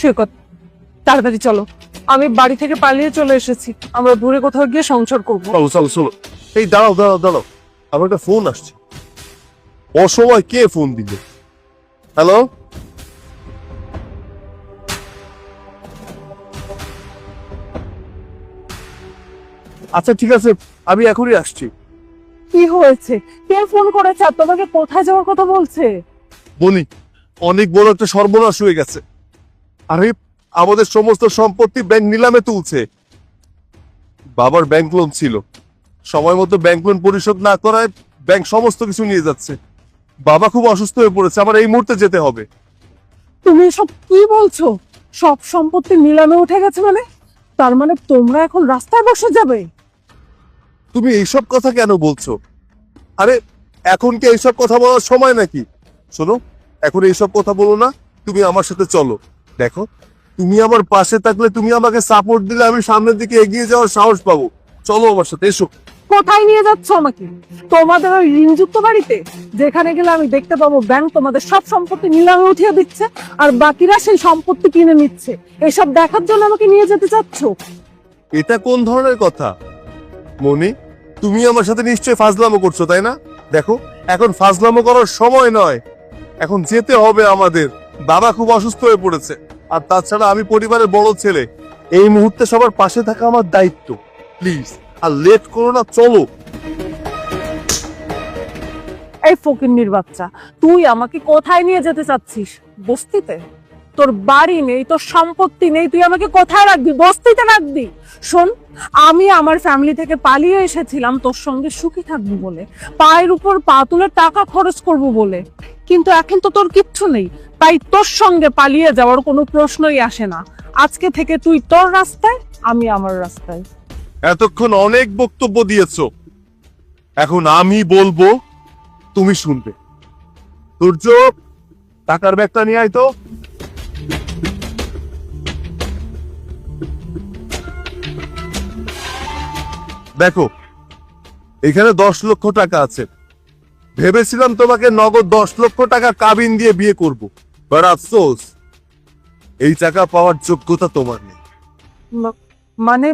সৈকত তাড়াতাড়ি চলো। আমি বাড়ি থেকে পালিয়ে চলে এসেছি। আমরা দূরে কোথাও গিয়ে সংসার করব। চলো চলো চলো। এই দাঁড়াও দাঁড়াও দাঁড়াও। আমার একটা ফোন আসছে। অসময় কে ফোন দিল হ্যালো? আচ্ছা ঠিক আছে আমি এখনই আসছি। কি হয়েছে? কে ফোন করেছে? আর তোমাকে কোথায় যাওয়ার কথা বলছে? বলি অনেক বড় একটা সর্বনাশ হয়ে গেছে। আরে আমাদের সমস্ত সম্পত্তি ব্যাংক নিলামে তুলছে। বাবার ব্যাংক লোন ছিল। সময় মতো ব্যাংক লোন পরিশোধ না করায় ব্যাংক সমস্ত কিছু নিয়ে যাচ্ছে। বাবা খুব অসুস্থ হয়ে পড়েছে আমার এই মুহূর্তে যেতে হবে। তুমি সব কি বলছো? সব সম্পত্তি নিলামে উঠে গেছে মানে? তার মানে তোমরা এখন রাস্তায় বসে যাবে? তুমি এইসব কথা কেন বলছো? আরে এখন কি এইসব কথা বলার সময় নাকি? শোনো এখন এইসব কথা বলো না তুমি আমার সাথে চলো। দেখো তুমি আমার পাশে থাকলে তুমি আমাকে সাপোর্ট দিলে আমি সামনের দিকে এগিয়ে যাওয়ার সাহস পাবো। চলো আমার সাথে এসো। কোথায় নিয়ে যাচ্ছ আমাকে? তোমাদের ওই ঋণযুক্ত বাড়িতে? যেখানে গেলে আমি দেখতে পাবো ব্যাংক তোমাদের সব সম্পত্তি নিলামে উঠিয়ে দিচ্ছে আর বাকিরা সেই সম্পত্তি কিনে নিচ্ছে। এসব দেখার জন্য আমাকে নিয়ে যেতে চাচ্ছ? এটা কোন ধরনের কথা? মনি তুমি আমার সাথে নিশ্চয়ই ফাজলামো করছ তাই না? দেখো এখন ফাজলামো করার সময় নয়। এখন যেতে হবে আমাদের। বাবা খুব অসুস্থ হয়ে পড়েছে। আর তাছাড়া আমি পরিবারের বড় ছেলে। এই মুহূর্তে সবার পাশে থাকা আমার দায়িত্ব। প্লিজ, আর লেট করো না, চলো। এই ফকিন্নির বাচ্চা, তুই আমাকে কোথায় নিয়ে যেতে চাচ্ছিস? বস্তিতে? তোর বাড়ি নেই, তোর সম্পত্তি নেই, তুই আমাকে কোথায় রাখবি? বস্তিতে রাখবি? শোন, আমি আমার ফ্যামিলি থেকে পালিয়ে এসেছিলাম তোর সঙ্গে সুখী থাকব বলে, পায়ের উপর পা তুলে টাকা খরচ করব বলে। কিন্তু এখন তো তোর কিচ্ছু নেই, তাই তোর সঙ্গে পালিয়ে যাওয়ার কোনো প্রশ্নই আসে না। আজকে থেকে তুই তোর রাস্তায়, আমি আমার রাস্তায়। এতক্ষণ অনেক বক্তব্য দিয়েছ। এখন আমি বলব, তুমি শুনবে। সূর্য, টাকার ব্যাগটা নিয়ে আয় তো। দেখো এখানে দশ লক্ষ টাকা আছে। ভেবেছিলাম তোমাকে নগদ দশ লক্ষ টাকা কাবিন দিয়ে বিয়ে করব বাট আফসোস এই টাকা পাওয়ার যোগ্যতা তোমার নেই। মানে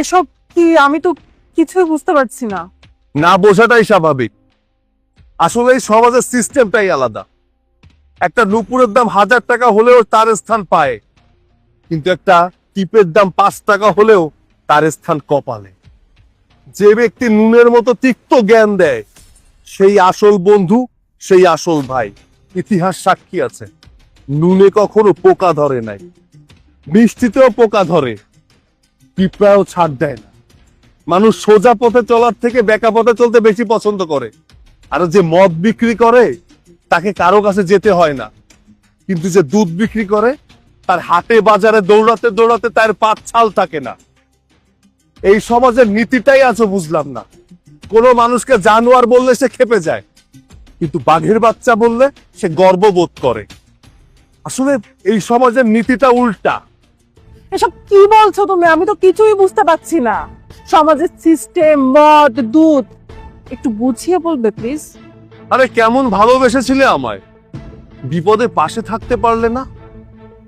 এসব কি আমি তো কিছুই বুঝতে পারছি না। না বোঝাটাই স্বাভাবিক। আসলে এই সমাজের সিস্টেমটাই আলাদা। একটা নুপুরের দাম হাজার টাকা হলেও তার স্থান পায় কিন্তু একটা টিপের দাম পাঁচ টাকা হলেও তার স্থান কপালে। যে ব্যক্তি নুনের মতো তিক্ত জ্ঞান দেয়, সেই আসল বন্ধু, সেই আসল ভাই। ইতিহাস সাক্ষী আছে। নুনে কখনো পোকা ধরে নাই। মিষ্টিতেও পোকা ধরে। পিঁপড়াও ছাড় দেয় না। মানুষ সোজা পথে চলার থেকে বেকা পথে চলতে বেশি পছন্দ করে। আর যে মদ বিক্রি করে, তাকে কারও কাছে যেতে হয় না। কিন্তু যে দুধ বিক্রি করে, তার হাটে, বাজারে, দৌড়াতে দৌড়াতে তার পাত ছাল থাকে না। এই সমাজের নীতিটাই আছো বুঝলাম না। কোনো মানুষকে জানোয়ার বললে সে খেপে যায় কিন্তু বাঘের বাচ্চা বললে সে গর্ববোধ করে। আসলে এই সমাজের নীতিটা উল্টা। এসব কি বলছো তুমি? আমি তো কিছুই বুঝতে পারছি না। সমাজের সিস্টেম মদ দুধ একটু বুঝিয়ে বলবে প্লিজ আরে কেমন ভালোবেসেছিলে আমায়? বিপদে পাশে থাকতে পারলে না?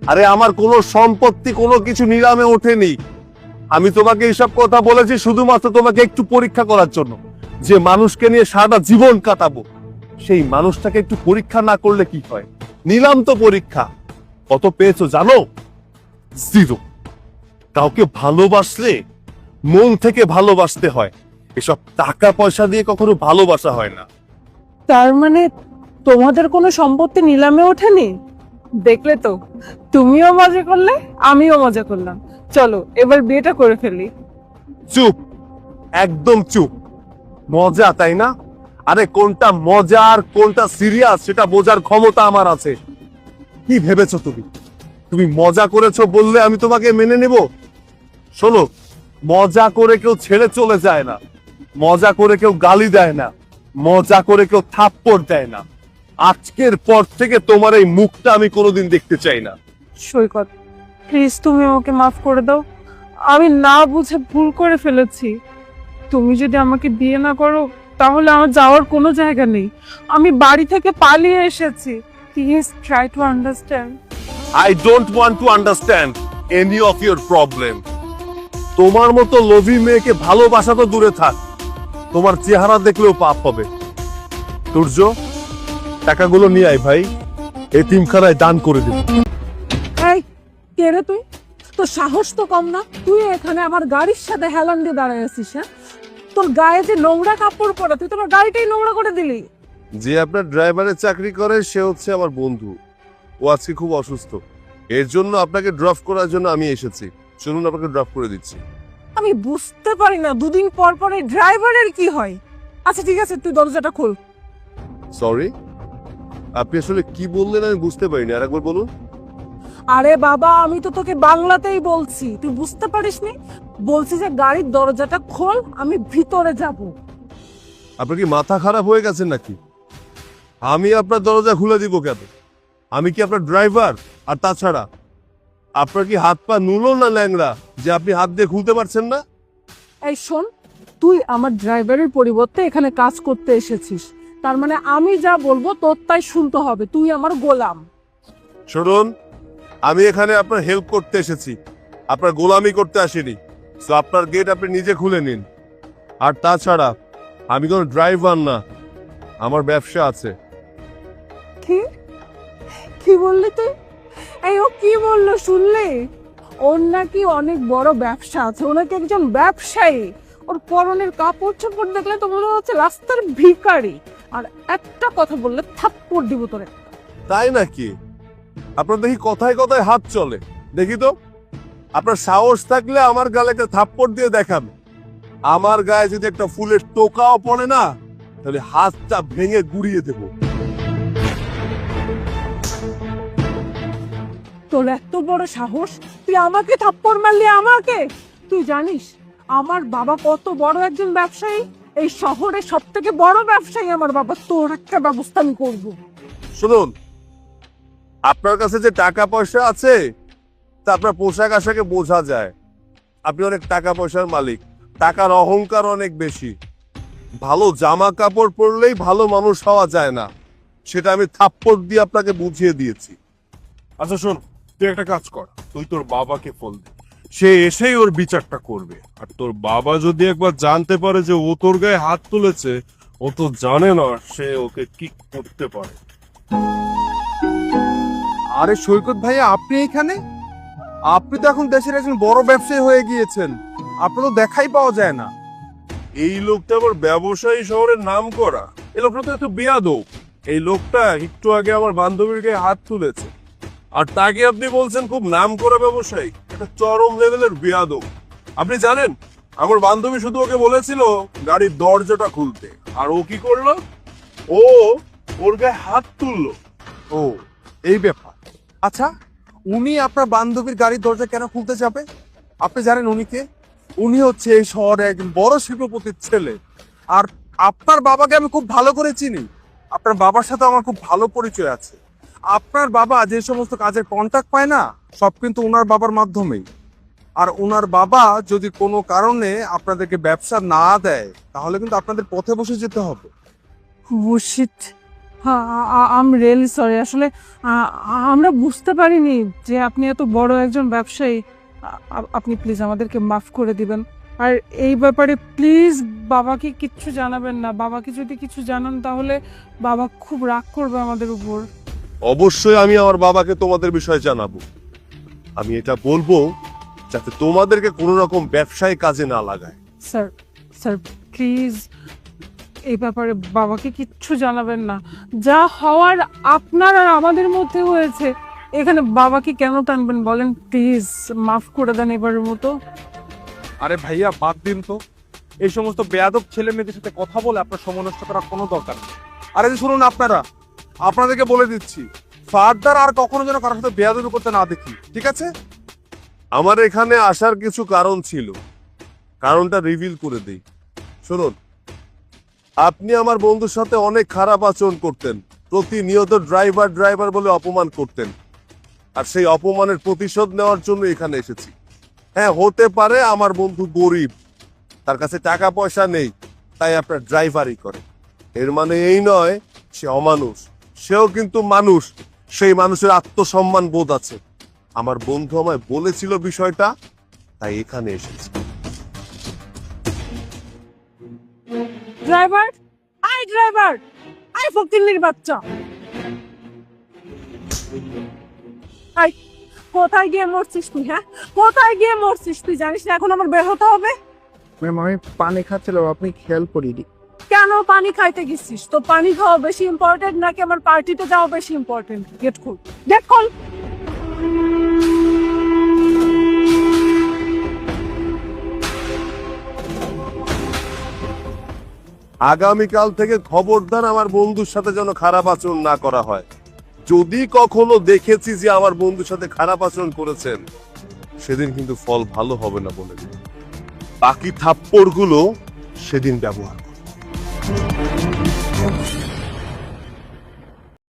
আরে আমার কোনো সম্পত্তি কোনো কিছু নিলামে ওঠেনি। আমি তোমাকে এইসব কথা বলেছি শুধুমাত্র তোমাকে একটু পরীক্ষা করার জন্য। যে মানুষকে নিয়ে সারাটা জীবন কাটাবো, সেই মানুষটাকে একটু পরীক্ষা না করলে কি হয়? নিলাম তো পরীক্ষা। কত পেয়েছ জানো? জিরো। কাউকে ভালোবাসলে মন থেকে ভালোবাসতে হয়। এসব টাকা পয়সা দিয়ে কখনো ভালোবাসা হয় না। তার মানে তোমাদের কোনো সম্পত্তি নিলামে ওঠেনি? দেখলে তো, তুমিও মজা করলে, আমিও মজা করলাম। চলো এবার বিয়েটা করে ফেলি। চুপ একদম চুপ। মজা তাই না? আরে কোনটা মজা আর কোনটা সিরিয়াস সেটা বোঝার ক্ষমতা আমার আছে। কি ভেবেছো তুমি? তুমি মজা করেছ বললে আমি তোমাকে মেনে নেব? শোনো মজা করে কেউ ছেড়ে চলে যায় না। মজা করে কেউ গালি দেয় না। মজা করে কেউ থাপ্পড় দেয় না। আজকের পর থেকে তোমার এই মুখটা আমি কোনোদিন দেখতে চাই না। সৈকত প্লিজ তুমি আমাকে মাফ করে দাও। আমি না বুঝে ভুল করে ফেলেছি। তুমি যদি আমাকে বিয়ে না করো, তাহলে আমার যাওয়ার কোনো জায়গা নেই। আমি বাড়ি থেকে পালিয়ে এসেছি। Please try to understand I don't want to understand any of your problem তোমার মতো লোভী মেয়েকে ভালোবাসা তো দূরে থাক। তোমার চেহারা দেখলেও পাপ হবে। সূর্য, টাকাগুলো নিয়ে আয় ভাই। এতিমখানায় দান করে এই কে রে তুই? তোর সাহস তো কম না। তুই এখানে আমার গাড়ির সাথে হেলান দিয়ে দাঁড়ায় আছিস হ্যাঁ? তোর গায়ে যে নোংরা কাপড় পরে তুই তোমার গাড়িটাই নোংরা করে দিলি। যে আপনার ড্রাইভারের চাকরি করে সে হচ্ছে আমার বন্ধু। ও আজকে খুব অসুস্থ। এর জন্য আপনাকে ড্রপ করার জন্য আমি এসেছি। চলুন আপনাকে ড্রপ করে দিচ্ছি। আমি বুঝতে পারি না দুদিন পর পর এই ড্রাইভারের কি হয়। আচ্ছা ঠিক আছে তুই দরজাটা খোল। সরি আপনি আসলে কি বললেন আমি বুঝতে পারিনি। আরেকবার বলুন। আরে বাবা আমি তো তোকে বাংলাতেই বলছি। তুই বুঝতে পারিসনি? বলছি যে গাড়ির দরজাটা খোল আমি ভিতরে যাব। আপনার কি মাথা খারাপ হয়ে গেছে নাকি? আমি আপনার দরজা খুলে দিব কেন? আমি কি আপনার ড্রাইভার? আর তাছাড়া আপনার কি হাত পা নুলো না ল্যাংড়া যে আপনি হাত দিয়ে খুলতে পারছেন না? এই শোন তুই আমার ড্রাইভারের পরিবর্তে এখানে কাজ করতে এসেছিস। তার মানে আমি যা বলব তোর তাই শুনতে হবে তুই আমার গোলাম। শুনুন আমি এখানে আপনার হেল্প করতে এসেছি। আপনার গোলামি করতে আসিনি। তো আপনার গেট আপনি নিজে খুলে নিন। আর তাছাড়া আমি কোনো ড্রাইভার না। আমার ব্যবসা আছে। কি? কি বললি তুই? এই ও কি বলল শুনলি? ওর নাকি অনেক বড় ব্যবসা আছে। ও নাকি একজন ব্যবসায়ী। ওর পরনের কাপড় চোপড় দেখলে তো মনে হচ্ছে রাস্তার ভিখারি। আর একটা কথা বললে থাপ্পড় দিব তোরে। তাই নাকি? আপনার দেখি কথায় কথায় হাত চলে। দেখি তো আপনার সাহস থাকলে আমার গালে একটা থাপ্পড় দিয়ে দেখান। আমার গায়ে যদি একটা ফুলের টোকাও পড়ে না তাহলে হাতটা ভেঙে গুড়িয়ে দেবো। তোর এত বড় সাহস? তুই আমাকে থাপ্পড় মারলি আমাকে? তুই জানিস আমার বাবা কত বড় একজন ব্যবসায়ী? এই শহরে সব থেকে বড় ব্যবসায়ী আমার বাবা। তোর একটা ব্যবস্থা আমি করব। শুনুন আপনার কাছে যে টাকা পয়সা আছে, তা আপনার পোশাক আশাকে বোঝা যায়। আপনি অনেক টাকা পয়সার মালিক। টাকার অহংকার অনেক বেশি। ভালো জামা কাপড় পরলেই ভালো মানুষ হওয়া যায় না। সেটা আমি থাপ্পড় দিয়ে আপনাকে বুঝিয়ে দিয়েছি। আচ্ছা শোন, তুই একটা কাজ কর। তুই তোর বাবাকে ফোন দে। সে এসেই ওর বিচারটা করবে। আর তোর বাবা যদি একবার জানতে পারে যে ও তোর গায়ে হাত তুলেছে, ও তো জানে না সে ওকে কি করতে পারে। আরে সৈকত ভাইয়া আপনি এখানে? আপনি তো এখন দেশের একজন বড় ব্যবসায়ী হয়ে গিয়েছেন। আপনার তো দেখাই পাওয়া যায় না। এই লোকটা আবার ব্যবসায়ী শহরের নাম করা এই লোকটা তো এত বেয়াদব। এই লোকটা একটু আগে আমার বান্ধবীর গায়ে হাত তুলেছে। আর তাকে আপনি বলছেন খুব নাম করা ব্যবসায়ী। একটা চরম লেভেলের বেয়াদব। আপনি জানেন আমার বান্ধবী শুধু ওকে বলেছিল গাড়ির দরজাটা খুলতে। আর ও কি করল? ও ওর গায়ে হাত তুললো। ও এই ব্যাপার। আচ্ছা উনি আপনার বান্ধবীর গাড়ির দরজা কেন খুলতে যাবে? আপনি জানেন উনি কে? উনি হচ্ছে এই শহরে একজন বড় শিল্পপতির ছেলে। আর আপনার বাবাকে আমি খুব ভালো করে চিনি। আপনার বাবার সাথে আমার খুব ভালো পরিচয় আছে। আপনার বাবা যে সমস্ত কাজের কন্ট্যাক্ট পায় না, সব কিন্তু ওনার বাবার মাধ্যমেই। আর ওনার বাবা যদি কোনো কারণে আপনাদেরকে ব্যবসা না দেয়, তাহলে কিন্তু আপনাদের পথে বসে যেতে হবে। আম রিয়েলি সরি আসলে আমরা বুঝতে পারিনি যে আপনি এত বড় একজন ব্যবসায়ী। আপনি প্লিজ আমাদেরকে মাফ করে দিবেন। আর এই ব্যাপারে প্লিজ বাবাকে কিচ্ছু জানাবেন না। বাবাকে যদি কিছু জানান তাহলে বাবা খুব রাগ করবে আমাদের উপর। অবশ্যই আমি আমার বাবাকে তোমাদের বিষয়ে জানাব। আমি এটা বলব যাতে তোমাদেরকে কোনো রকম ব্যবসায় কাজে না লাগায়। স্যার স্যার প্লিজ এই ব্যাপারে বাবাকে কিচ্ছু জানাবেন না। যা হওয়ার আপনার আর আমাদের মধ্যে হয়েছে। এখানে বাবাকে কেন টানবেন বলেন? প্লিজ, মাফ করে দেন এবারের মতো। আরে ভাইয়া, বাদ দিন তো। এই সমস্ত বেয়াদব ছেলে মেয়েদের সাথে কথা বলে আপনার সময় নষ্ট করার কোনো দরকার নেই। আরে শুনুন আপনারা, আপনাদেরকে বলে দিচ্ছি, ফার্দার আর কখনো যেন কারোর সাথে বেয়াদবি করতে না দেখি, ঠিক আছে? আমার এখানে আসার কিছু কারণ ছিল। কারণটা রিভিল করে দিই। শুনুন আপনি আমার বন্ধুর সাথে অনেক খারাপ আচরণ করতেন। প্রতিনিয়ত ড্রাইভার ড্রাইভার বলে অপমান করতেন। আর সেই অপমানের প্রতিশোধ নেওয়ার জন্য এখানে এসেছি। হ্যাঁ হতে পারে আমার বন্ধু গরিব, তার কাছে টাকা পয়সা নেই, তাই আপনার ড্রাইভারই করে। এর মানে এই নয়, সে অমানুষ, সেও কিন্তু মানুষ, সেই মানুষের আত্মসম্মান বোধ আছে। আমার বন্ধু আমায় বলেছিল বিষয়টা, তাই এখানে এসেছি। ড্রাইভার আই ড্রাইভার আই ফকিন্নির বাচ্চা! আই কোথায় গিয়ে মরছিস তুই হ্যাঁ? কোথায় গিয়ে মরছিস তুই জানিস না এখন আমার বের হতে হবে? ম্যাম আমি পানি খাচ্ছিলাম আপনি খেয়াল করিনি। কেন পানি খাইতে গেছিস? তো পানি খাওয়া বেশি ইম্পর্টেন্ট নাকি আমার পার্টিতে যাওয়া বেশি ইম্পর্টেন্ট গেট খুল গেট খুল আগামীকাল থেকে খবরদার আমার বন্ধুর সাথে যেন খারাপ আচরণ না করা হয় যদি কখনো দেখেছি যে আমার বন্ধুর সাথে খারাপ আচরণ করেছেন, সেদিন কিন্তু ফল ভালো হবে না বলে। বাকি থাপ্পড়গুলো সেদিন ব্যবহার।